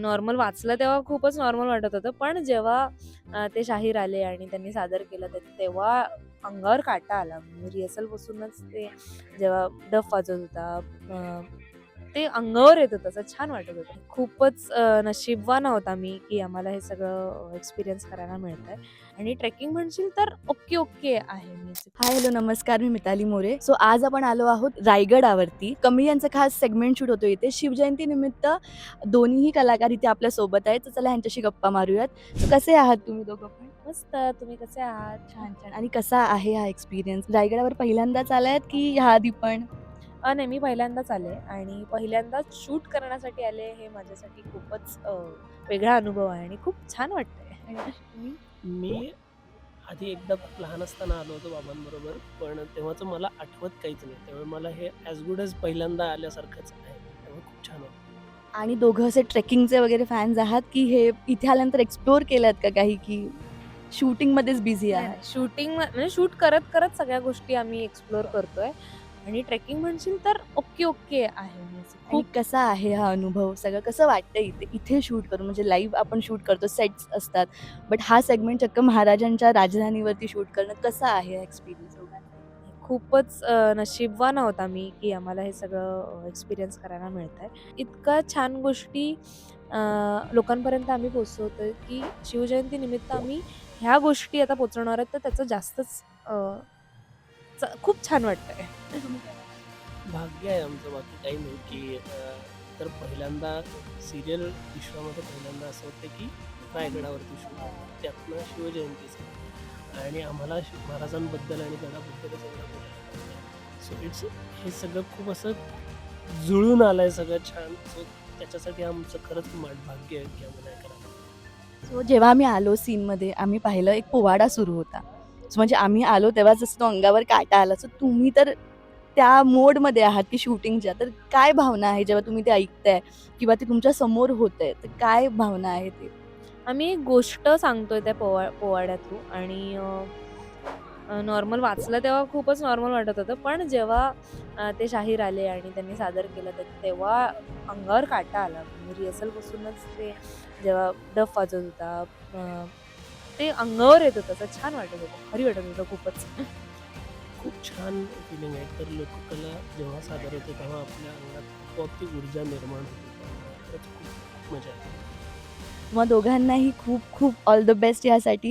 Normal वाचलं तेव्हा खूपच नॉर्मल वाटत होतं. पण जेव्हा ते शाहीर आले आणि त्यांनी सादर केलं तेव्हा अंगावर काटा आला. म्हणजे रिहर्सल बसूनच ते जेव्हा डफ वाजत होता ते अंगावर येत होतं असं छान वाटत होतं. खूपच नशीबवान आहोत आम्ही की आम्हाला हे सगळं एक्सपिरियन्स करायला मिळतंय. आणि ट्रेकिंग म्हणशील तर ओके ओके आहे मी हाय हॅलो नमस्कार. मी मिताली मोरे. सो आज आपण आलो आहोत रायगडावरती. कमी यांचं खास सेगमेंट शूट होतो इथे. शिवजयंती निमित्त दोन्हीही कलाकार इथे आपल्यासोबत आहेत. तर चला ह्यांच्याशी गप्पा मारूयात. कसे आहात तुम्ही दोघं पण? मस्त. तुम्ही कसे आहात? छान छान. आणि कसा आहे हा एक्सपिरियन्स रायगडावर पहिल्यांदाच आलायत की ह्या आधी पण? नाही मी पहिल्यांदाच आले आणि पहिल्यांदाच शूट करण्यासाठी आले हे माझ्यासाठी खूपच वेगळा अनुभव आहे आणि खूप छान वाटतंय. मी आधी एकदा खूप लहान असताना आलो होतो बाबांबरोबर पण तेव्हाचं मला आठवत काहीच नाही. त्यामुळे मला हे ॲज गुड एज पहिल्यांदा आल्यासारखंच आहे. त्यामुळे खूप छान वाटतं आणि दोघं असे ट्रेकिंगचे वगैरे फॅन्स आहात की हे इथे आल्यानंतर एक्सप्लोअर केल्यात का काही की शूटिंगमध्येच बिझी आहात? शूटिंग म्हणजे शूट करत करत सगळ्या गोष्टी आम्ही एक्सप्लोअर करतोय. आणि ट्रेकिंग म्हणशील तर ओके ओके आहे मी असं खूप कसा आहे हा अनुभव? सगळं कसं वाटतं इथे इथे शूट करून? म्हणजे लाईव्ह आपण शूट करतो सेट्स असतात. बट हा सेगमेंट चक्क महाराजांच्या राजधानीवरती शूट करणं कसं आहे एक्सपिरियन्स खूपच नशीबवान आहोत आम्ही की आम्हाला हे सगळं एक्सपिरियन्स करायला मिळतंय. इतका छान गोष्टी लोकांपर्यंत आम्ही पोचवतोय की शिवजयंती निमित्त आम्ही ह्या गोष्टी आता पोचवणार आहेत तर त्याचं जास्तच खूप छान वाटतंय. भाग्य आहे आमचं बाकी काही नाही की अं, तर पहिल्यांदा सिरियल विश्वामध्ये पहिल्यांदा असं होतं की रायगडावरती शिव त्यातनं शिवजयंतीचं आणि आम्हाला शिव महाराजांबद्दल आणि गडाबद्दल सगळं सो इट्स हे सगळं खूप असं जुळून आलं आहे सगळं छान. सो त्याच्यासाठी आमचं खरंच मा- भाग्य आहे की आम्हाला हे करायला सो जेव्हा आम्ही आलो सीनमध्ये आम्ही पाहिलं एक पोवाडा सुरू होता. सो म्हणजे आम्ही आलो तेव्हा जसं तो अंगावर काटा आला. सो तुम्ही तर त्या मोडमध्ये आहात की शूटिंगच्या. तर काय भावना आहे जेव्हा तुम्ही ते ऐकताय किंवा ते तुमच्यासमोर आहे तर काय भावना आहे ते? आम्ही एक गोष्ट सांगतोय त्या पोवा पोवाड्या थ्रू आणि नॉर्मल वाचलं तेव्हा खूपच नॉर्मल वाटत होतं. पण जेव्हा ते शाहीर आले आणि त्यांनी सादर केलं तर तेव्हा अंगावर काटा आला. म्हणजे रिहर्सलपासूनच ते जेव्हा डफ वाजत होता ते अंगावर येत होतं. असं छान वाटत होतं. खरी वाटत होतं खूपच. खूप छान फिलिंग आहे. तर लोककला जेव्हा सादर होते तेव्हा आपल्या अंगात आपोआप ती ऊर्जा निर्माण होते. खूप मजा येते. मग दोघांनाही खूप खूप ऑल द बेस्ट यासाठी.